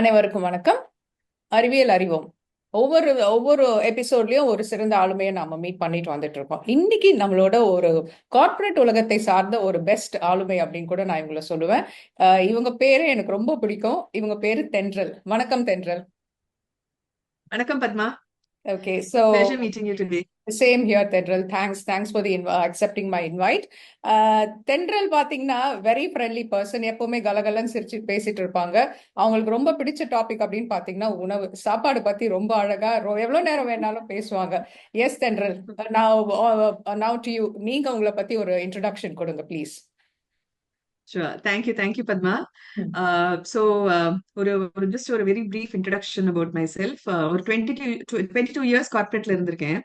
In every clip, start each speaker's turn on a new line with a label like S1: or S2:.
S1: அனைவருக்கும் வணக்கம். அறிவியல் அறிவோம். ஒவ்வொரு ஒவ்வொரு எபிசோட்லயும் ஒரு சிறந்த ஆளுமையை நாம மீட் பண்ணிட்டு வந்துட்டு இருக்கோம். இன்னைக்கு நம்மளோட ஒரு கார்ப்பரேட் உலகத்தை சார்ந்த ஒரு பெஸ்ட் ஆளுமை அப்படின்னு கூட நான் இவங்களை சொல்லுவேன். இவங்க பேரு எனக்கு ரொம்ப பிடிக்கும். இவங்க பேரு தென்றல். வணக்கம் தென்றல்.
S2: வணக்கம் Padma.
S1: Okay so
S2: pleasure meeting you today
S1: same here Thendral thanks thanks for the accepting my invite Thendral பாத்தீங்கன்னா வெரி ஃப்ரெண்ட்லி பர்சன் எப்பவுமே கலகலன்னு சிரிச்சு பேசிட்டு இருப்பாங்க. அவங்களுக்கு ரொம்ப பிடிச்ச டாபிக் அப்படின்னு பாத்தீங்கன்னா உணவு. சாப்பாடு பத்தி ரொம்ப அழகா எவ்வளவு நேரம் வேணாலும் பேசுவாங்க. எஸ் தென்றல் நான் நவ் டு யூ நீங்க உங்களை பத்தி ஒரு இன்ட்ரடக்ஷன் கொடுங்க please
S2: you thank you Padma
S1: Hmm.
S2: uh, uh, ஒரு ஒரு just ஒரு very brief introduction about myself uh, ஒரு 22 டுவெண்ட்டி டூ இயர்ஸ் கார்பரேட்ல இருந்திருக்கேன்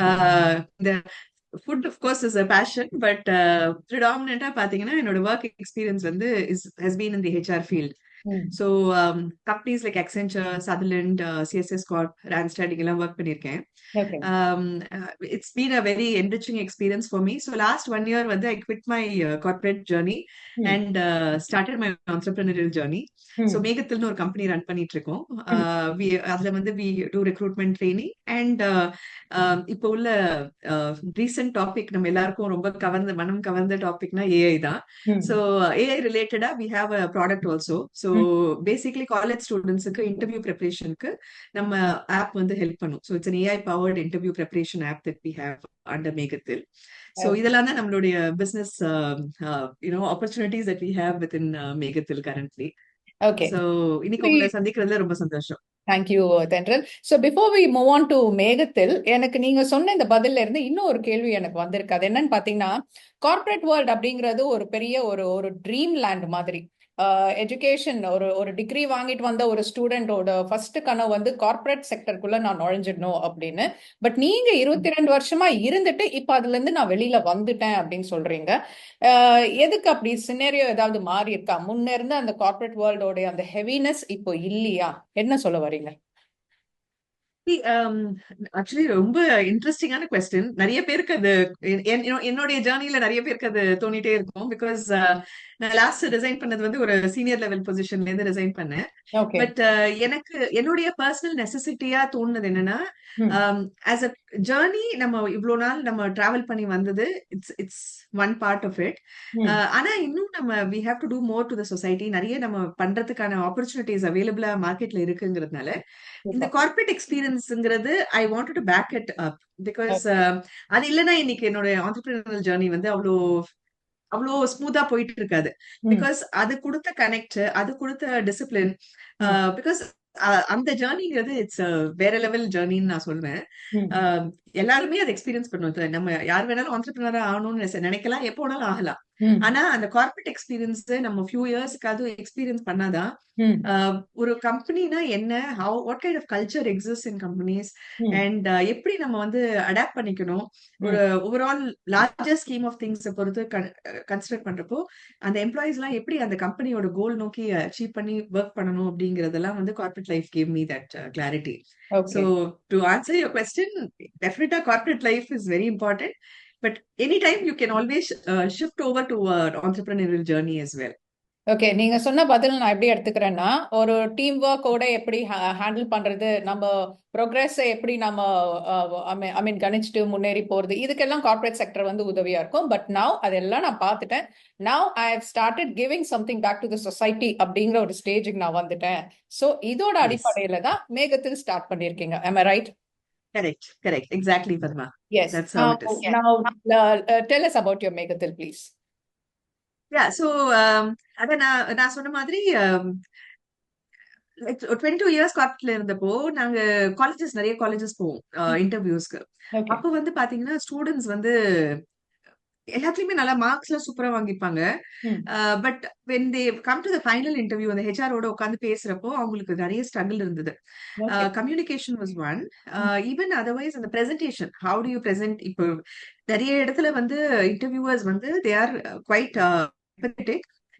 S2: uh, இந்த food of course is a passion but uh, predominant-ஆ பாத்தீங்கன்னா என்னோட ஒர்க் எக்ஸ்பீரியன்ஸ் வந்து is has been in the HR field so um, companies like Accenture, Sutherland, uh, CSS Corp, Randstad இங்கெல்லாம் work பண்ணியிருக்கேன்
S1: okay
S2: um, uh, it's been a very enriching experience for me. So last one year, whether I quit my uh, corporate journey and uh, started my entrepreneurial journey. So மேகத்தில்னு ஒரு company run பண்ணிட்டு இருக்கோம் Uh, we அதுல வந்து we do recruitment training and uh, um, இப்போ உள்ள recent topic நம்ம எல்லாருக்கும் ரொம்ப கவர்ந்த மனம் கவர்ந்த டாபிக்னா ஏஐ தான் ஸோ ஏஐ ரிலேட்டடா we have a product also so basically college ஸ்டூடெண்ட்ஸுக்கு இன்டர்வியூ ப்ரிப்பரேஷனுக்கு நம்ம ஆப் வந்து ஹெல்ப் பண்ணும். So it's AI powered interview preparation app that we have under Megathil so இதெல்லாம் தான் நம்மளுடைய business you know opportunities that we have with in Megathil currently
S1: okay
S2: so இன்னைக்கு உங்களை சந்திக்கிறதுல ரொம்ப சந்தோஷம்.
S1: Thank you Thendral so before we move on to Megathil எனக்கு நீங்க சொன்ன இந்த பதில்ல இருந்து இன்னும் ஒரு கேள்வி எனக்கு வந்திருக்கு. அது என்னன்னு பாத்தீங்கன்னா கார்ப்பரேட் வேர்ல்ட் அப்படிங்கிறது ஒரு பெரிய ஒரு ஒரு ட்ரீம் லேண்ட் மாதிரி. எஜுகேஷன் ஒரு ஒரு டிகிரி வாங்கிட்டு வந்த ஒரு ஸ்டூடெண்டோட ஃபர்ஸ்ட் கனவு வந்து கார்ப்பரேட் செக்டருக்குள்ள நான் நுழைஞ்சிடணும் அப்படின்னு. பட் நீங்க இருபத்தி ரெண்டு வருஷமா இருந்துட்டு இப்ப அதுல இருந்து நான் வெளியில வந்துட்டேன் அப்படின்னு சொல்றீங்க. எதுக்கு அப்படி சினேரியோ ஏதாவது மாறி இருக்கா முன்ன இருந்த அந்த கார்ப்பரேட் வேர்ல்டோட அந்த ஹெவினஸ் இப்போ இல்லையா? என்ன சொல்ல வரீங்க
S2: ஆக்சுவலி ரொம்ப இன்ட்ரெஸ்டிங்கான கொஸ்டின் நிறைய பேருக்கு அது என்- என்- என்னுடைய ஜேர்னில நிறைய பேருக்கு அது தோணிட்டே இருக்கும். பிகாஸ் நான் லாஸ்ட் ரிசைன் பண்ணது வந்து ஒரு சீனியர் லெவல் பொசிஷன்ல இருந்து ரிசைன் பண்ணேன். பட் எனக்கு என்னுடைய பர்சனல் நெசசிட்டியா தோணுனது என்னன்னா. ஆஸ் அ ஜேர்னி நம்ம இவ்வளவு நாள் நம்ம டிராவல் பண்ணி வந்தது it's it's one part of it. ஆனா இன்னும் நம்ம we have to do more to the society நிறைய நம்ம பண்றதுக்கான ஆப்பர்ச்சுனிட்டிஸ் அவைலபிளா மார்க்கெட்ல இருக்குங்கிறதுனால இந்த corporate எக்ஸ்பீரியன்ஸ்ங்கிறது I want to back it up because அது இல்லைன்னா இன்னைக்கு என்னோட ஆண்டர்பிரினரல் ஜேர்னி வந்து அவ்வளோ அவ்வளோ ஸ்மூத்தா போயிட்டு இருக்காது. பிகாஸ் அது கொடுத்த கனெக்ட் அது கொடுத்த டிசிப்ளின் பிகாஸ் அந்த ஜேர்னிங்கிறது இட்ஸ் வேற லெவல் ஜேர்னின்னு நான் சொல்றேன்
S1: Hmm.
S2: அஹ், எல்லாருமே அதை எக்ஸ்பீரியன்ஸ் பண்ணுவோம் நம்ம யார் வேணாலும் ஆண்டர்பிரினரா ஆகணும்னு நினைக்கலாம் எப்போ வேணாலும் ஆகலாம். ஆனா அந்த கார்ப்பரேட் எக்ஸ்பீரியன்ஸ் நம்ம ஃபியூ இயர்ஸ்க்காவது எக்ஸ்பீரியன்ஸ் பண்ணாதான் ஒரு கம்பெனினா என்ன how what kind of culture exist in companies. And எப்படி நம்ம வந்து அடாப்ட் பண்ணிக்கணும்? ஒரு overall larger scheme of things பொறுத்து கன்சிடர் பண்றப்போ அந்த எம்ப்ளாயிஸ் எல்லாம் எப்படி அந்த கம்பெனியோட கோல் நோக்கி அச்சீவ் பண்ணி ஒர்க் பண்ணணும் அப்படிங்கறதெல்லாம் வந்து corporate life gave me that clarity. So to answer your question டெஃபினட்டா corporate life is very important but any time you can always shift over to entrepreneurial journey as well.
S1: Okay நீங்க சொன்ன பதில் நான் எப்படி எடுத்துக்கிறேன்னா ஒரு டீம் ஒர்க்கோட எப்படி handle பண்றது நம்ம ப்ரோக்ரஸை எப்படி நம்ம ஐ மீன் கணிச்சிட்டு முன்னேறி போறது இதுக்கெல்லாம் கார்ப்பரேட் செக்டர் வந்து உதவியா இருக்கும். பட் நவ் அதெல்லாம் நான் பார்த்துட்டேன். Now I have started giving something back to the society அப்படிங்கிற ஒரு ஸ்டேஜுக்கு நான் வந்துட்டேன். ஸோ இதோட. அடிப்படையில தான் மேகத்தில் ஸ்டார்ட் பண்ணியிருக்கீங்க. I right
S2: correct correct. Exactly padma.
S1: Yes
S2: That's how it is.
S1: now uh, uh, tell us about your Megathil please
S2: yeah so um அத நான் நான் சொன்ன மாதிரி டுவெண்ட்டி டூ இயர்ஸ் கார்ப்ல இருந்தப்போ நாங்க காலேஜஸ் நிறைய காலேஜஸ் போவோம் இன்டர்வியூஸ்க்கு
S1: ஓகே
S2: அப்போ வந்து பாத்தீங்கன்னா ஸ்டூடெண்ட்ஸ் வந்து எல்லாத்துலயுமே நல்லா மார்க்ஸ் எல்லாம் சூப்பரா வாங்கிப்பாங்க. But when they come to the final interview அந்த ஹெச்ஆரோட உட்காந்து பேசுறப்போ அவங்களுக்கு நிறைய ஸ்ட்ரகிள் இருந்தது. Communication was one even otherwise அந்த presentation how to you present இப்போ நிறைய இடத்துல வந்து இன்டர்வியூவர்ஸ் வந்து தே ஆர் குவைட்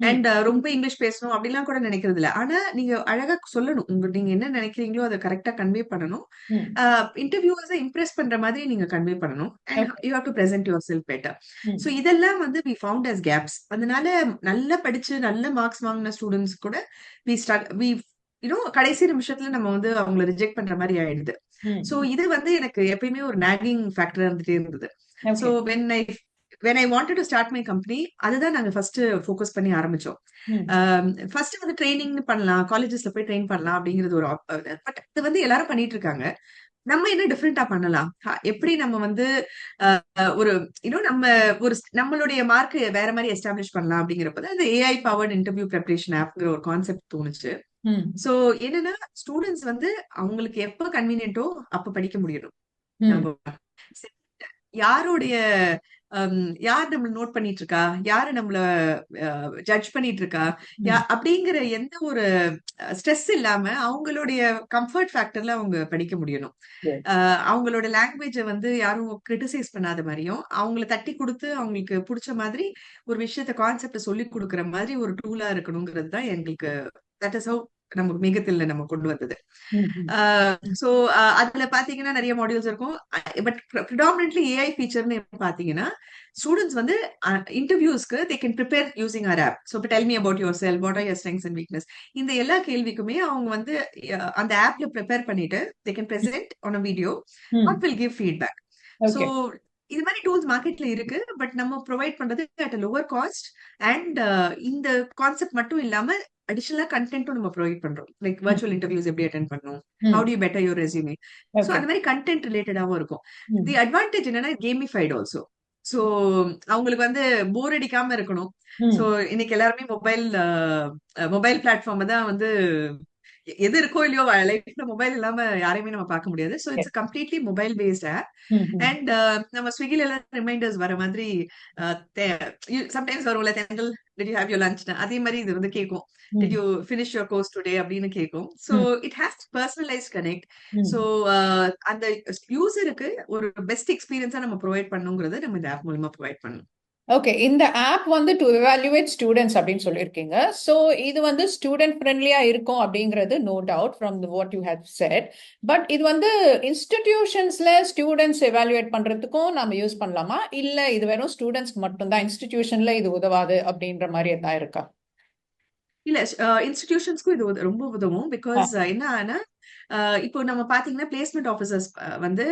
S2: அண்ட் ரொம்ப இங்கிலீஷ் பேசணும் அப்படிலாம் கூட நினைக்கிறது இல்ல. ஆனா நீங்க அழகா சொல்லணும். உங்க நீங்க என்ன நினைக்கிறீங்களோ அதை கரெக்டா கன்வே பண்ணணும். இன்டர்வியூவர்ஸை இம்ப்ரெஸ் பண்ற மாதிரி நீங்க கன்வே பண்ணணும். And you have to present yourself better. So இதெல்லாம் வந்து வி ஃபவுண்ட் அஸ் கேப்ஸ். அதனால நல்லா படிச்சு நல்ல மார்க்ஸ் வாங்கின ஸ்டூடெண்ட்ஸ் கூட வி ஸ்டார்ட் வி யூனோ கடைசி நிமிஷத்துல நம்ம வந்து அவங்கள ரிஜெக்ட் பண்ற மாதிரி ஆயிடுது. சோ இது வந்து எனக்கு எப்பயுமே ஒரு நாகிங் ஃபேக்டர் இருந்துட்டே இருந்தது. So when I when I wanted to start my company அதுதான் நாங்க ஃபர்ஸ்ட் ஃபோக்கஸ் பண்ணி ஆரம்பிச்சோம். ஃபர்ஸ்ட் வந்து ட்ரைனிங் பண்ணலாம் காலேஜஸ்ல போய் ட்ரெயின் பண்ணலாம் அப்படிங்கிறது ஒரு பட் இது வந்து எல்லாரும் பண்ணிட்டு இருக்காங்க. நம்ம என்ன டிஃப்ரெண்டா பண்ணலாம்? எப்படி நம்ம வந்து ஒரு இன்னும் நம்ம ஒரு நம்மளுடைய மார்க் வேற மாதிரி எஸ்டாப்ளிஷ் பண்ணலாம் அப்படிங்கிறப்ப அந்த ஏஐ பவர்ட் இன்டர்வியூ ப்ரிப்பரேஷன் ஆப்ங்கிற ஒரு கான்செப்ட் தோணுச்சு. சோ என்னன்னா ஸ்டூடெண்ட்ஸ் வந்து அவங்களுக்கு எப்ப கன்வீனியன்ட்டோ அப்ப படிக்க முடியணும். யாருடைய யார் நம்மள நோட் பண்ணிட்டு இருக்கா யாரு நம்மள ஜட்ஜ் பண்ணிட்டு இருக்கா அப்படிங்கிற எந்த ஒரு ஸ்ட்ரெஸ் இல்லாம அவங்களுடைய கம்ஃபர்ட் ஃபேக்டர்ல அவங்க படிக்க முடியணும். அவங்களோட லாங்குவேஜை வந்து யாரும் கிரிட்டிசைஸ் பண்ணாத மாதிரியும் அவங்கள தட்டி கொடுத்து அவங்களுக்கு பிடிச்ச மாதிரி ஒரு விஷயத்த கான்செப்ட சொல்லி கொடுக்குற மாதிரி ஒரு டூலா இருக்கணுங்கிறது தான் எங்களுக்கு தட் இஸ் ஹவு நமக்கு மிகத்தில் நம்ம கொண்டு வந்தது. சோ அதுல பாத்தீங்கன்னா நிறைய மாடியூல்ஸ் இருக்கும் பட் ப்ரிடாமினென்ட்லி ஏஐ ஃபீச்சர்னு பாத்தீங்கன்னா ஸ்டூடெண்ட்ஸ் வந்து இன்டர்வியூஸ்க்கு they can prepare using our app so tell me about yourself what are your strengths and weakness இந்த எல்லா கேள்விக்குமே அவங்க வந்து அந்த ஆப்ல ப்ரிப்பேர் பண்ணிட்டு they can present on a video. Not will give feedback so. இது மாதிரி டூல்ஸ் மார்க்கெட்ல இருக்கு பட் நம்ம ப்ரொவைட் பண்றது அட் லோவர் காஸ்ட் அண்ட் இந்த கான்செப்ட் மட்டும் இல்லாம அடிஷனலா கண்டென்ட்டும் நம்ம ப்ரொவைட் பண்றோம் லைக் வர்ச்சுவல் இன்டர்வியூஸ் எப்படி அட்டென்ட் பண்ணணும். How to better your resume so. அந்த மாதிரி கண்டென்ட் ரிலேட்டடாவும் இருக்கும். தி அட்வான்டேஜ் என்னன்னா கேமிஃபைட் ஆல்சோ சோ அவங்களுக்கு வந்து போர் அடிக்காம இருக்கணும். சோ இன்னைக்கு எல்லாருமே மொபைல் மொபைல் பிளாட்ஃபார்ம் தான் வந்து எது இருக்கோ இல்லையோ லைஃப்ல மொபைல் இல்லாம யாரையுமே நம்ம பார்க்க முடியாது. So it's completely mobile based app. And நம்ம ஸ்விக்கில எல்லாம் ரிமைண்டர்ஸ் வர மாதிரி சம்டைம்ஸ் வரும்ல தெங்கல் did you have your lunch அதே மாதிரி இது வந்து கேட்கும் did. You finish your course today அப்படின்னு கேட்கும் so it has personalise connect. So அந்த யூசருக்கு ஒரு பெஸ்ட் எக்ஸ்பீரியன்ஸா நம்ம ப்ரொவைட் பண்ணுங்கிறத நம்ம இந்த ஆப் மூலமா ப்ரொவைட் பண்ணணும்
S1: ஓகே இந்த ஆப் வந்து டு எவாலுவேட் ஸ்டூடெண்ட்ஸ் அப்படின்னு சொல்லியிருக்கீங்க. ஸோ இது வந்து ஸ்டூடெண்ட் ஃப்ரெண்ட்லியா இருக்கும் அப்படிங்கிறது no doubt from what you have said but இது வந்து இன்ஸ்டிடியூஷன்ஸ்ல ஸ்டூடெண்ட்ஸ் எவாலுவேட் பண்றதுக்கும் நம்ம யூஸ் பண்ணலாமா? இல்லை இது வெறும் ஸ்டூடெண்ட்ஸ்க்கு மட்டும்தான் இன்ஸ்டிடியூஷன்ல இது உதவாது அப்படின்ற மாதிரி எதாவது இருக்கா?
S2: இல்ல இன்ஸ்டிடியூஷன்ஸ்க்கும் இது ரொம்ப உதவும். பிகாஸ் என்ன ஆனா இப்போ நம்ம பாத்தீங்கன்னா பிளேஸ்மெண்ட் ஆஃபீஸர்ஸ் வந்து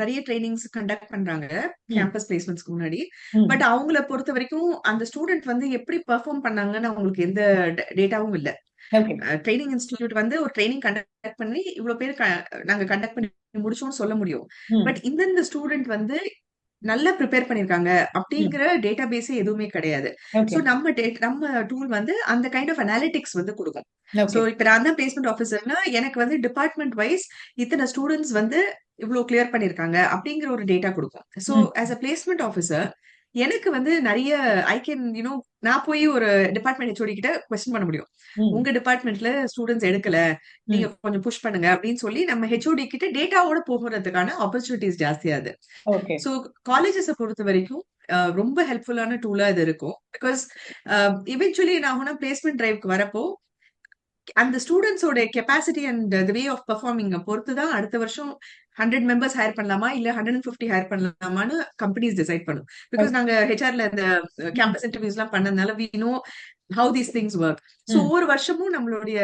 S2: நிறைய ட்ரைனிங்ஸ் கண்டக்ட் பண்றாங்க. கேம்பஸ் பிளேஸ்மெண்ட்ஸ்க்கு முன்னாடி. பட் அவங்கள பொறுத்த வரைக்கும் அந்த ஸ்டூடெண்ட் வந்து எப்படி பெர்ஃபார்ம் பண்ணாங்கன்னு அவங்களுக்கு எந்த டேட்டாவும் இல்ல. ட்ரைனிங் இன்ஸ்டிடியூட் வந்து ஒரு ட்ரைனிங் கண்டக்ட் பண்ணி இவ்வளவு பேர் நாங்க கண்டக்ட் பண்ணி முடிச்சோம்னு சொல்ல முடியும். பட் இந்தந்த ஸ்டூடெண்ட் வந்து நல்லா ப்ரிப்பேர் பண்ணிருக்காங்க அப்படிங்கிற டேட்டா பேஸே எதுவுமே கிடையாது. சோ நம்ம நம்ம டூல் வந்து அந்த கைண்ட் ஆஃப் அனாலிட்டிக்ஸ் வந்து கொடுக்கும். சோ இப்ப நான் தான் பிளேஸ்மெண்ட் ஆஃபீஸர்னா எனக்கு வந்து டிபார்ட்மெண்ட் வைஸ் இத்தனை ஸ்டூடெண்ட்ஸ் வந்து இவ்வளவு கிளியர் பண்ணிருக்காங்க அப்படிங்கிற ஒரு டேட்டா கொடுக்கும். So. As a placement officer எனக்கு வந்து நிறைய ஐ கேன் யூனோ நான் போய் ஒரு டிபார்ட்மெண்ட் ஹெச்ஓடி கிட்ட கொஸ்டின் பண்ண முடியும். உங்க டிபார்ட்மெண்ட்ல ஸ்டூடெண்ட்ஸ் எடுக்கல நீங்க கொஞ்சம் புஷ் பண்ணுங்க அப்படின்னு சொல்லி நம்ம ஹெச்ஓடி கிட்ட டேட்டாவோட போகிறதுக்கான ஆப்பர்ச்சுனிட்டிஸ் ஜாஸ்தியாது. ஸோ காலேஜஸை பொறுத்த வரைக்கும் ரொம்ப ஹெல்ப்ஃபுல்லான டூலா இது இருக்கும். பிகாஸ் இவென்ச்சுவலி ஆகும்னா பிளேஸ்மெண்ட் டிரைவ்க்கு வரப்போ அந்த ஸ்டூடெண்ட்ஸோட capacity and the way of performing பொறுத்து தான் அடுத்த வருஷம் ஹண்ட்ரட் மெம்பர்ஸ் ஹையர் பண்ணலாமா? இல்ல ஹண்ட்ரட் அண்ட் ஃபிஃப்டி ஹையர் பண்ணலாமான்னு கம்பெனிஸ் டிசைட் பண்ணும். பிகாஸ் நாங்க ஹெச்ஆர்ல இந்த கேம்பஸ் இன்டர்வியூஸ் எல்லாம் பண்ணதுனால we know how these things work so. ஒவ்வொரு வருஷமும் நம்மளுடைய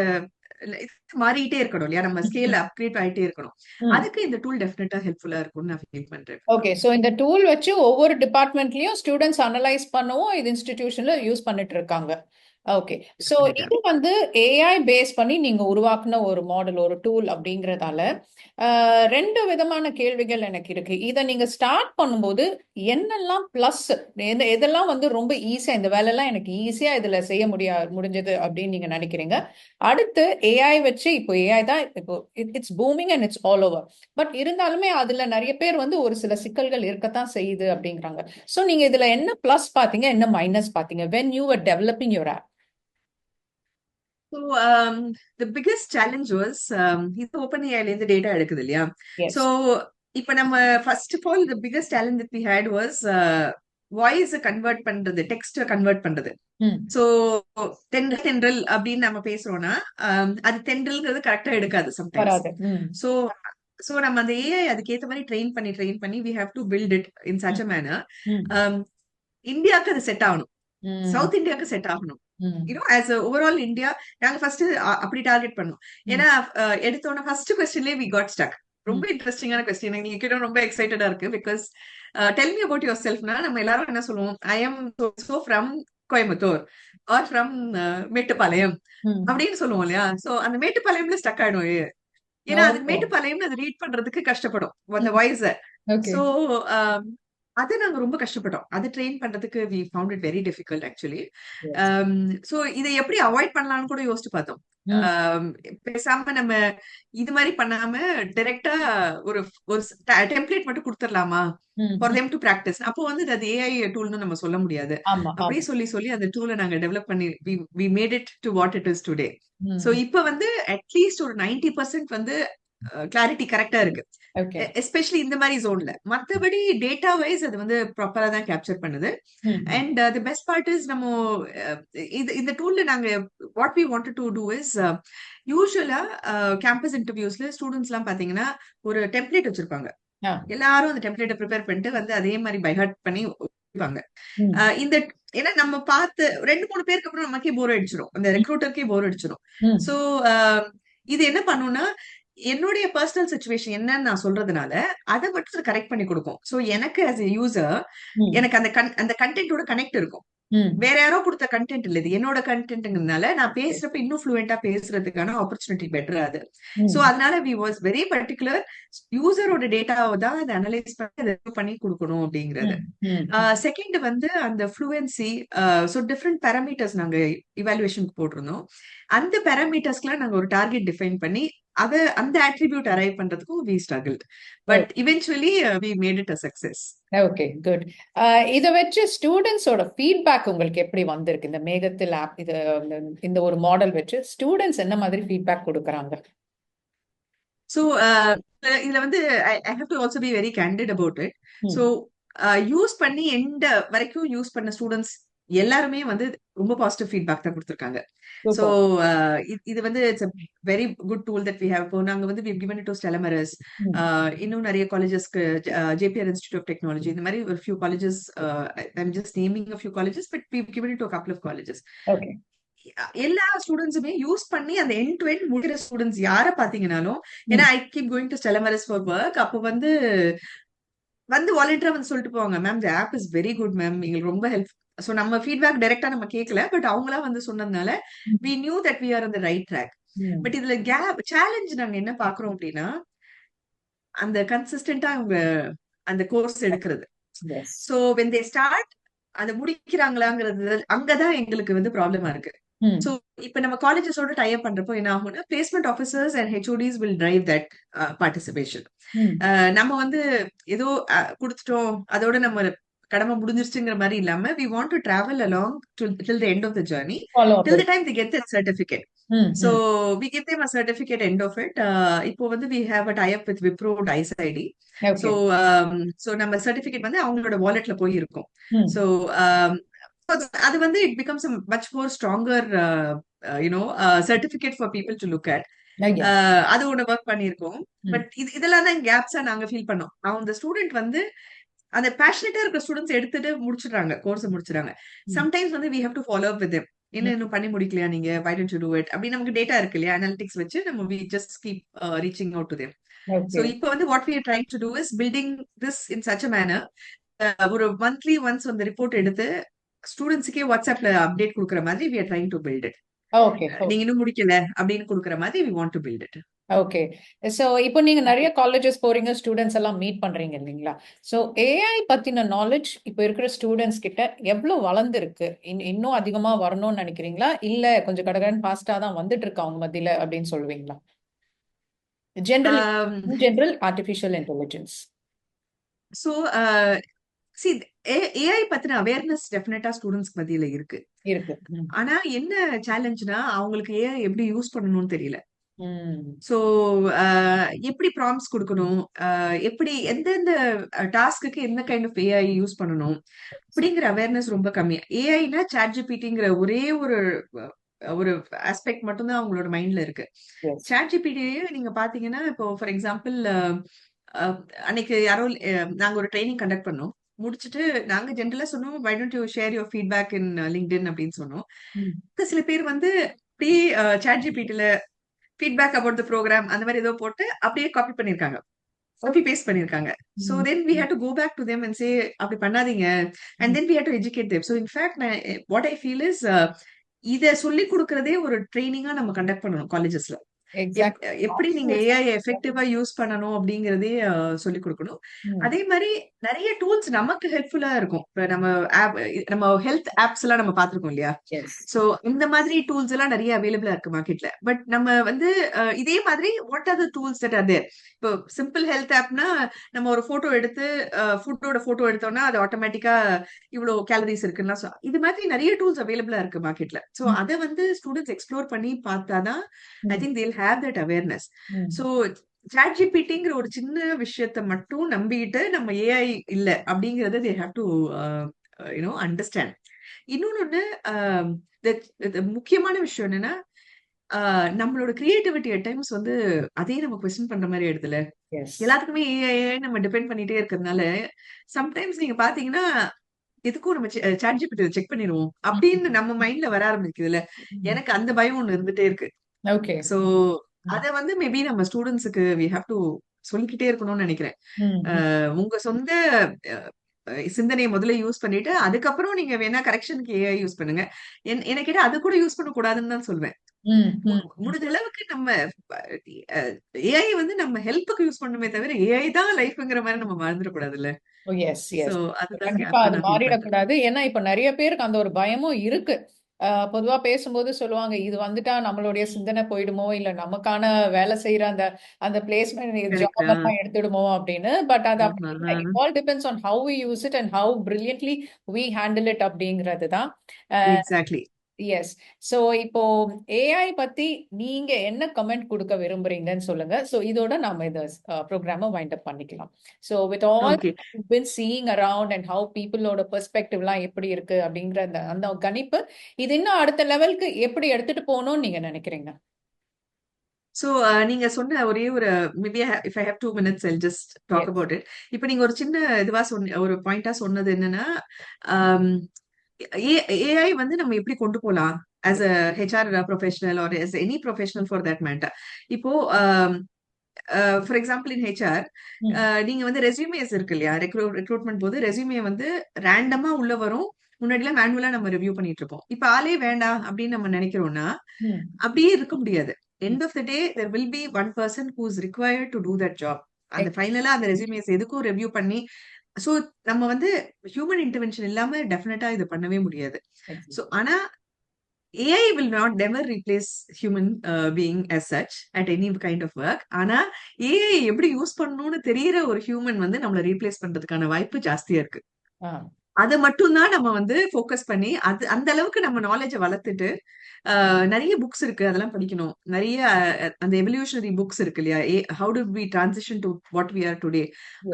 S2: மாறிட்டே இருக்கணும் இல்லையா? நம்ம ஸ்கேல் அப்கிரேட் ஆயிட்டே இருக்கணும். அதுக்கு இந்த டூல் டெஃபினட்டா ஹெல்ப்ஃபுல்லா இருக்கும்னு நான் ஃபீல் பண்றேன்.
S1: ஓகே ஸோ இந்த டூல் வச்சு ஒவ்வொரு டிபார்ட்மெண்ட்லயும் ஸ்டூடெண்ட்ஸ் அனலைஸ் பண்ணவும் இது இன்ஸ்டிடியூஷன்ல யூஸ் பண்ணிட்டு இருக்காங்க. Okay so. இது வந்து ஏஐ பேஸ் பண்ணி நீங்க உருவாக்குன ஒரு மாடல் ஒரு டூல் அப்படிங்கறதால ரெண்டு விதமான கேள்விகள் எனக்கு இருக்கு. இதை நீங்க ஸ்டார்ட் பண்ணும்போது என்னெல்லாம் பிளஸ் எதெல்லாம் வந்து ரொம்ப ஈஸியா இந்த வேலையெல்லாம் எனக்கு ஈஸியா இதுல செய்ய முடியா முடிஞ்சது அப்படின்னு நீங்க நினைக்கிறீங்க. அடுத்து ஏஐ வச்சு இப்போ ஏஐ தான் இப்போ it's booming and it's all over but இருந்தாலுமே அதுல நிறைய பேர் வந்து ஒரு சில சிக்கல்கள் இருக்கத்தான் செய்யுது அப்படிங்கிறாங்க. சோ நீங்க இதுல என்ன பிளஸ் பாத்தீங்க என்ன மைனஸ் பாத்தீங்க when you were developing your app.
S2: So the biggest challenge was இது ஓப்பன் ஏஐல இருந்து டேட்டா எடுக்குது இல்லையா ஸோ இப்போ நம்ம first of all the biggest challenge we had was voice convert பண்றது டெக்ஸ்ட் கன்வெர்ட் பண்றது? ஸோ தென்றல் தென்றல் அப்படின்னு நம்ம பேசுறோம்னா um, அது தென்றல்ங்கிறது கரெக்டா எடுக்காது சம்டைம்ஸ் ஸோ ஸோ நம்ம அந்த ஏஐ அதுக்கேற்ற மாதிரி ட்ரெயின் பண்ணி ட்ரெயின் பண்ணி we have to build it in such a manner இந்தியாவுக்கு அது செட் ஆகணும். சவுத் இந்தியாவுக்கு செட் ஆகணும். You know as overall India நாங்க ஃபர்ஸ்ட் அப்படி டார்கெட் பண்ணோம். ஏன்னா எடுத்தோன்ன ஃபர்ஸ்ட் கொஸ்டின்லேயே வி காட் ஸ்டக் ரொம்ப இன்ட்ரெஸ்டிங்கான கொஸ்டின் நீங்க கிட்ட ரொம்ப எக்ஸைட்டடா இருக்கு. Because tell me about your செல்ஃப்னா நம்ம எல்லாரும் என்ன சொல்லுவோம்? I am so from Coimbatore or from Mettupalayam அப்படின்னு சொல்லுவோம் இல்லையா? சோ அந்த மேட்டுப்பாளையம்ல ஸ்டக் ஆயிடும் ஏன்னா அது
S1: ஓ
S2: மேட்டுப்பாளையம்னு அது ரீட் பண்றதுக்கு கஷ்டப்படும். அந்த வாய்ஸ சோ அது நாங்க ரொம்ப கஷ்டப்பட்டோம். அது ட்ரெயின் பண்றதுக்கு we found it very difficult actually so இதை எப்படி அவாய்ட் பண்ணலாம்னு கூட யோசிச்சு பார்த்தோம். ஆம், பேசாம நம்ம இது மாதிரி பண்ணாம டைரக்டா ஒரு ஒரு டெம்ப்ளேட் மட்டும் கொடுத்துடலாமா ஃபார். தெம் டு பிராக்டிஸ் அப்போ வந்து அது ஏஐ டூல்னு நம்ம சொல்ல முடியாது. அப்படியே சொல்லி சொல்லி அந்த டூலை நாங்க டெவலப் பண்ணி we made it to what it is today so இப்ப வந்து அட்லீஸ்ட் ஒரு 90% பர்சன்ட் வந்து கிளாரிட்டி கரெக்டா இருக்கு. எஸ்பெஷலி இந்த மாதிரி ஜோன்ல மத்தபடி டேட்டா வைஸ் அது வந்து ப்ராப்பரா தான் கேப்சர் பண்ணுது. And the best part is நம்ம இது இந்த டூல்ல நாங்க what we want to do is யூஸ்வலா கேம்பஸ் இன்டர்வியூஸ்ல ஸ்டூடெண்ட்ஸ் எல்லாம் பாத்தீங்கன்னா ஒரு டெம்ப்ளேட் வச்சிருப்பாங்க. எல்லாரும் அந்த டெம்ப்ளேட்டை ப்ரிப்பேர் பண்ணிட்டு வந்து அதே மாதிரி பைஹார்ட் பண்ணி அஹ், இந்த ஏன்னா நம்ம பார்த்து ரெண்டு மூணு பேருக்கு அப்புறம் நமக்கே போர் அடிச்சிடும் அந்த ரெக்ரூட்டருக்கே போர் அடிச்சிடும் சோ இது என்ன பண்ணும்னா என்னுடைய பர்சனல் சுச்சுவேஷன் என்னன்னு நான் சொல்றதுனால அதை மட்டும் கரெக்ட் பண்ணி கொடுக்கும். சோ எனக்கு ஆஸ் எ யூசர் எனக்கு அந்த அந்த கண்டென்ட்டோட கனெக்ட் இருக்கும். வேற யாரோ கொடுத்த கண்டென்ட் இல்ல இது என்னோட கண்டென்ட்ங்கிறதுனால நான் பேசுறப்ப இன்னும் ஃப்ளூயண்டா பேசுறதுக்கான ஆப்பர்ச்சுனிட்டி பெட்டர் அது. சோ அதனால வி வாஸ் வெரி பர்டிகுலர் யூசரோட டேட்டாவை தான் அதை அனலைஸ் பண்ணி அதை பண்ணி கொடுக்கணும் அப்படிங்கிறது. செகண்ட் வந்து அந்த ஃப்ளூயன்சி ஸோ டிஃப்ரெண்ட் பேராமீட்டர்ஸ் நாங்க இவாலுவேஷனுக்கு போட்டிருந்தோம். அந்த பேராமீட்டர்ஸ்க்குலாம் நாங்க ஒரு டார்கெட் டிஃபைன் பண்ணி அதை அந்த ஆட்ரிபியூட் அரைவ் பண்றதுக்கும் we struggle but eventually we made it a success
S1: okay good இதை வச்சு ஸ்டூடெண்ட்ஸோட ஃபீட்பேக் உங்களுக்கு எப்படி வந்திருக்கு? இந்த மேகத்தில் ஆப் இது இந்த- ஒரு மாடல் வச்சு ஸ்டூடெண்ட்ஸ் என்ன மாதிரி ஃபீட்பேக் கொடுக்குறாங்க?
S2: ஸோ இதுல வந்து I have to also be very candid about it. So use பண்ணி எந்த வரைக்கும் யூஸ் பண்ண ஸ்டூடெண்ட்ஸ் எல்லாருமே வந்து ரொம்ப பாசிட்டிவ் ஃபீட்பேக் தான் கொடுத்துருக்காங்க. So
S1: Super.
S2: இது வந்து it's very good tool that we have இப்போ நாங்க வந்து we given to Stella Maris. இன்னும் நிறைய காலேஜஸ்க்கு ஜேபிஆர் இன்ஸ்டியூட் ஆஃப் டெக்னாலஜி இந்த மாதிரி ஒரு few colleges I'm just naming a few colleges but we given to couple of colleges
S1: okay
S2: எல்லா ஸ்டூடெண்ட்ஸுமே யூஸ் பண்ணி அந்த எண்ட் டு எண்ட் முடிக்கிற ஸ்டூடெண்ட்ஸ் யார பாத்தீங்கன்னாலும் ஏன்னா I keep going to Stella Maris for work அப்போ வந்து வந்து வாலண்டியரா வந்து சொல்லிட்டு போவாங்க. Ma'am the app is very good ma'am எங்களுக்கு ரொம்ப ஹெல்ப் ஸோ நம்ம ஃபீட்பேக் டைரக்டா நம்ம கேட்கல பட் அவங்களா வந்து சொன்னதுனால we knew that we are அந்த ரைட் ட்ராக். பட் இதுல கேப் சேலஞ்ச் நாங்க என்ன பாக்குறோம் அப்படின்னா அந்த கன்சிஸ்டன்டா அவங்க அந்த கோர்ஸ் எடுக்கிறது. சோ வென் தே ஸ்டார்ட் அதை முடிக்கிறாங்களாங்கிறது அங்கதான் எங்களுக்கு வந்து ப்ராப்ளமா இருக்கு. சோ இப்ப நம்ம காலேஜஸோட டைப் பண்றப்போ என்ன ஆகும்னா placement officers and HODs will drive that participation. நம்ம வந்து ஏதோ அஹ், கொடுத்துட்டோம் அதோட நம்ம கடமை முடிஞ்சிருச்சுங்கிற மாதிரி இல்லாம we want to travel along till the end of the journey. Till the time they get certificate
S1: ம்.
S2: So
S1: ம்.
S2: we give them a certificate end of it. Uh, இப்போ வந்து we have a tie-up with Wipro Dice ID. So
S1: Okay.
S2: um, so நம்ம certificate வந்து அவங்களோட walletல போய் இருக்கும். um, so அது வந்து it becomes a much more stronger uh, uh, you know uh, certificate for people to look at.
S1: Oh, yes.
S2: Uh, அது ஒண்ணு work பண்ணியிருக்கோம்.
S1: ம்.
S2: பட் இது இதெல்லாம் தான் கேப்ஸா நாங்க ஃபீல் பண்ணோம். அந்த ஸ்டூடெண்ட் வந்து அந்த பேஷனேட்டா இருக்கிற ஸ்டூடெண்ட்ஸ் எடுத்துட்டு முடிச்சிடுறாங்க கோர்ஸ் முடிச்சிடுறாங்க. சம்டைம்ஸ் வந்து we have to follow up with என்ன. இன்னும் பண்ணி முடிக்கலையா நீங்க why don't you do it அப்படி நமக்கு டேட்டா இருக்கு இல்லையா அனாலிட்டிக்ஸ் வச்சு நம்ம we just keep reaching out to them
S1: Okay.
S2: இப்போ வந்து what we trying to do is building this in such a manner ஒரு மந்த்லி ஒன்ஸ் வந்து ரிப்போர்ட் எடுத்து ஸ்டூடெண்ட்ஸுக்கே வாட்ஸ்அப்ல அப்டேட் கொடுக்குற மாதிரி we are trying to build it. நீங்க இன்னும் முடிக்கல அப்படின்னு கொடுக்குற மாதிரி we want to build it
S1: okay so இப்போ நீங்க நிறைய காலேஜஸ் போறீங்க ஸ்டூடெண்ட்ஸ் எல்லாம் மீட் பண்றீங்க இல்லைங்களா? ஸோ ஏஐ பத்தின நாலேஜ் இப்போ இருக்கிற ஸ்டூடெண்ட்ஸ் கிட்ட எவ்வளவு வளர்ந்துருக்கு? இன்- இன்னும் அதிகமா வரணும்னு நினைக்கிறீங்களா? இல்ல கொஞ்சம் கடகடன் ஃபாஸ்டா தான் வந்துட்டு இருக்கு அவங்க மத்தியில அப்படின்னு சொல்லுவீங்களா? General general artificial intelligence
S2: so see AI பத்தின அவேர்னஸ் டெஃபினட்டா ஸ்டூடெண்ட்ஸ் மத்தியில இருக்கு.
S1: இருக்கு.
S2: ஆனா என்ன சேலஞ்ச்னா அவங்களுக்கு ஏஐ எப்படி யூஸ் பண்ணணும்னு தெரியல.
S1: ம்.
S2: சோ எப்படி ப்ராம்ஸ் கொடுக்கணும்? எப்படி எந்தெந்த டாஸ்க்கு எந்த கைண்ட் ஆஃப் ஏஐ யூஸ் பண்ணணும்? அப்படிங்கிற அவேர்னஸ் ரொம்ப கம்மி. ஏஐனா ஜிபிடிங்கிற ஒரே ஒரு ஒரு ஆஸ்பெக்ட் மட்டும்தான் அவங்களோட மைண்ட்ல இருக்கு. சாட் ஜிபிடியே நீங்க பாத்தீங்கன்னா இப்போ ஃபார் எக்ஸாம்பிள் அன்னைக்கு யாரோ நாங்க ஒரு ட்ரைனிங் கண்டக்ட் பண்ணோம். முடிச்சுட்டு நாங்க ஜென்ரலா சொன்னோம் why don't you share your feedback in LinkedIn அப்படின்னு சொன்னோம். சில பேர் வந்து அப்படியே சாட் ஜிபிடில ஃபீட்பேக் அபவுட் த ப்ரோக்ராம் அந்த மாதிரி ஏதோ போட்டு அப்படியே காப்பி பண்ணிருக்காங்க காப்பி பேஸ்ட் பண்ணிருக்காங்க so then we had to go back to them and say அப்படி பண்ணாதீங்க. And then we had to educate them so in fact நான் வாட் ஐ ஃபீல் இஸ் இத சொல்லி கொடுக்கறதே ஒரு ட்ரைனிங்கா நம்ம கண்டக்ட் பண்ணணும் காலேஜஸ்ல எப்படி நீங்க ஏஐ எஃபெக்டிவா யூஸ் பண்ணணும் அப்படிங்கறதே சொல்லி கொடுக்கணும். அதே மாதிரி நிறைய டூல்ஸ் நமக்கு ஹெல்ப்ஃபுல்லா இருக்கும். இப்ப நம்ம ஆப் நம்ம ஹெல்த் ஆப்ஸ் எல்லாம் நம்ம பாத்துருக்கோம் இல்லையா? சோ இந்த மாதிரி டூல்ஸ் எல்லாம் நிறைய அவைலபிளா இருக்கு மார்க்கெட்ல பட் நம்ம வந்து இதே மாதிரி what are the tools that are there இப்போ சிம்பிள் ஹெல்த் ஆப்னா நம்ம ஒரு போட்டோ எடுத்து ஃபுட்டோட போட்டோ எடுத்தோம்னா அது ஆட்டோமேட்டிக்கா இவ்வளவு கேலரிஸ் இருக்குன்னா இது மாதிரி நிறைய டூல்ஸ் அவைலபிளா இருக்கு மார்க்கெட்ல சோ. அதை வந்து ஸ்டூடெண்ட்ஸ் எக்ஸ்ப்ளோர் பண்ணி பார்த்தாதான் I think they'll have that awareness so chat ஜிபிடிங்கிற ஒரு சின்ன விஷயத்த மட்டும் நம்பிட்டு நம்ம ஏஐ இல்ல அப்படிங்கறத they have to you know understand இன்னொன்னு the முக்கியமான விஷயம் என்னன்னா ஆஹ் நம்மளோட கிரியேட்டிவிட்டி அட் டைம்ஸ் வந்து அதே நம்ம கொஸ்டின் பண்ற மாதிரி எடுத்துல எல்லாத்துக்குமே ஏஐ நம்ம டிபெண்ட் பண்ணிட்டே இருக்கிறதுனால சம்டைம்ஸ் நீங்க பாத்தீங்கன்னா எதுக்கும் நம்ம சாட் ஜிபிடி செக் பண்ணிடுவோம் அப்படின்னு நம்ம மைண்ட்ல வர ஆரம்பிக்குதுல்ல. எனக்கு அந்த பயம் ஒண்ணு இருந்துட்டே இருக்கு.
S1: ஓகே
S2: சோ அத வந்து மேபி நம்ம ஸ்டூடெண்ட்ஸுக்கு வி ஹாவ் டு சொல்லிக்கிட்டே இருக்கணும்னு நினைக்கிறேன். அஹ் உங்க சொந்த சிந்தனையை முதல்ல யூஸ் பண்ணிட்டு அதுக்கப்புறம் நீங்க வேணா கரெக்ஷனுக்கு ஏஐ யூஸ் பண்ணுங்க. என்- என்ன கேட்டா அது கூட யூஸ் பண்ண கூடாதுன்னு தான் சொல்வேன். மு- முடிஞ்ச அளவுக்கு நம்ம ஏஐ வந்து நம்ம ஹெல்ப்புக்கு யூஸ் பண்ணுமே தவிர ஏஐ தான் லைஃப்ங்கிற மாதிரி நம்ம அதுதான்
S1: கண்டிப்பா
S2: gap
S1: அது மாறிடக்கூடாது. ஏன்னா இப்ப நிறைய பேருக்கு அந்த ஒரு பயமும் இருக்கு. ஆஹ் பொதுவா பேசும்போது சொல்லுவாங்க இது வந்துட்டா நம்மளுடைய சிந்தனை போயிடுமோ? இல்ல நமக்கான வேலை செய்யற அந்த அந்த பிளேஸ்மெண்ட் ஜாப் எல்லாம் எடுத்துடுமோ? அப்படின்னு. பட் அது it all depends on how use it and how brilliantly we handle it அப்படிங்கிறது தான். எஸ் ஸோ இப்போ ஏஐ பத்தி நீங்க என்ன கமெண்ட் கொடுக்க விரும்புறீங்கன்னு சொல்லுங்க. ஸோ இதோட நாம இந்த ப்ரோக்ராமை வைண்ட் அப் பண்ணிக்கலாம். So with all been seeing around and how peopleோட பெர்ஸ்பெக்டிவ்லாம் எப்படி இருக்கு அப்படிங்கிற அந்த அந்த கணிப்பு இது இன்னும் அடுத்த லெவலுக்கு எப்படி எடுத்துட்டு போகணும்னு நீங்க நினைக்கிறீங்க?
S2: சோ நீங்க சொன்ன ஒரே ஒரு maybe if I have two minutes I just talk about it இப்போ நீங்க ஒரு சின்ன இதுவா சொன்ன ஒரு பாயிண்டா சொன்னது என்னன்னா ஏஐ வந்து நம்ம எப்படி கொண்டு போலாம்? As a HR professional or as any professional for that matter இப்போ ஃபார் எக்ஸாம்பிள் இன் ஹெச்ஆர் நீங்க வந்து ரெஸ்யூமேஸ் இருக்கு இல்லையா? ரெக்ரூட் ரெக்ரூட்மெண்ட் போது ரெஸ்யூமே வந்து ரேண்டமா உள்ள வரும். முன்னாடிலாம் மேனுவலா நம்ம ரிவ்யூ பண்ணிட்டு இருப்போம். இப்ப ஆளே வேண்டாம் அப்படின்னு நம்ம நினைக்கிறோம்னா அப்படியே இருக்க முடியாது. End of the day there will be one person who is required to do that job அந்த ஃபைனலா அந்த ரெஸ்யூமேஸ் எதுக்கும் ரிவ்யூ பண்ணி சோ நம்ம வந்து ஹியூமன் இன்டர்வென்ஷன் இல்லாம டெஃபினட்டா இது பண்ணவே முடியாது. சோ ஆனா AI will not never replace human being as such at any kind of work ஆனா ஏஐ எப்படி யூஸ் பண்ணணும்னு தெரியற ஒரு ஹியூமன் வந்து நம்மள ரீப்ளேஸ் பண்றதுக்கான வாய்ப்பு ஜாஸ்தியா இருக்கு. அதை மட்டும்தான் நம்ம வந்து ஃபோக்கஸ் பண்ணி அது அந்த அளவுக்கு நம்ம நாலேஜை வளர்த்துட்டு நிறைய புக்ஸ் இருக்கு அதெல்லாம் படிக்கணும். நிறைய அந்த எவல்யூஷனரி புக்ஸ் இருக்கு இல்லையா? How to be transition to what we are today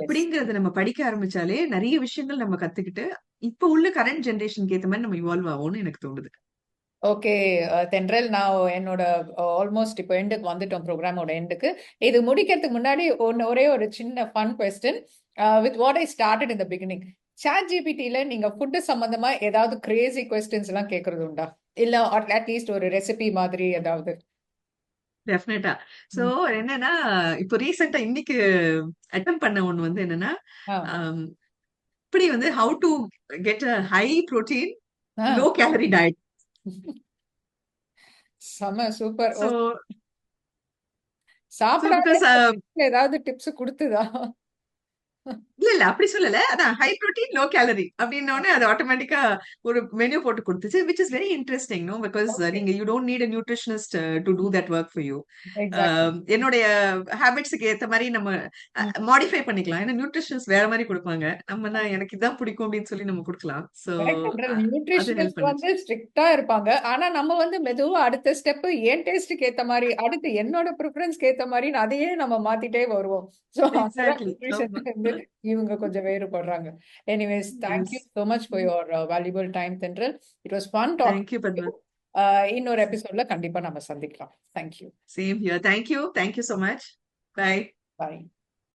S2: அப்படிங்கறத நம்ம படிக்க ஆரம்பிச்சாலே நிறைய விஷயங்கள் நம்ம கத்துக்கிட்டு இப்ப உள்ள கரண்ட் ஜெனரேஷனுக்கு ஏத்த மாதிரி நம்ம இவால்வ் ஆகும்னு எனக்கு தோணுது.
S1: ஓகே தென்றல் நான் என்னோட ஆல்மோஸ்ட் இப்போ எண்டுக்கு வந்துட்டோம் ப்ரோக்ராமோட எண்டுக்கு இது முடிக்கிறதுக்கு முன்னாடி ஒன்னு ஒரே ஒரு சின்ன fun question with what I started in the beginning chat ஜிபிடில நீங்க ஃபுட்டு சம்பந்தமா ஏதாவது கிரேசி கொஸ்டின்ஸ் எல்லாம் கேட்கறது உண்டா? இல்ல அட்லீஸ்ட் ஒரு ரெசிபி மாதிரி ஏதாவது?
S2: டெஃபினட்டா சோ. என்னன்னா இப்போ ரீசெண்டா இன்னைக்கு அட்டம் பண்ண ஒண்ணு வந்து என்னன்னா இப்படி வந்து how to get a high protein low calorie diet
S1: செம super
S2: so
S1: oh.
S2: So because
S1: சாப்பிடாத ஏதாவது டிப்ஸ் கொடுத்துதா?
S2: இல்ல இல்ல. அப்படி சொல்லல. அதான் ஹை புரோட்டீன் லோ கேலரி அப்படின்னோடனே அது ஆட்டோமேட்டிக்கா ஒரு மெனு போட்டு கொடுத்துச்சு which is very interesting no because நீங்க you don't need a nutritionist to do that work for you என்னுடைய ஹேபிட்ஸுக்கு ஏத்த மாதிரி நம்ம மாடிஃபை பண்ணிக்கலாம். ஏன்னா நியூட்ரிஷனிஸ்ட் வேற மாதிரி கொடுப்பாங்க. நம்ம தான் எனக்கு இதான் பிடிக்கும் அப்படின்னு சொல்லி நம்ம கொடுக்கலாம். சோ
S1: நியூட்ரிஷனிஸ்ட் வந்து ஸ்ட்ரிக்டா இருப்பாங்க. ஆனா நம்ம வந்து மெதுவா அடுத்த ஸ்டெப் என் டேஸ்டுக்கு ஏத்த மாதிரி அடுத்து என்னோட ப்ரிஃபரன்ஸ்க்கு ஏத்த மாதிரி அதையே நம்ம மாத்திட்டே வருவோம். சோ வந்து இவங்க கொஞ்சம் வேறுபடுறாங்க. Anyways thank you so much for your valuable time Thendral it was fun
S2: thank you
S1: இன்னொரு எபிசோட்ல கண்டிப்பா நம்ம சந்திக்கலாம். Thank you
S2: same here thank you thank you so much bye
S1: bye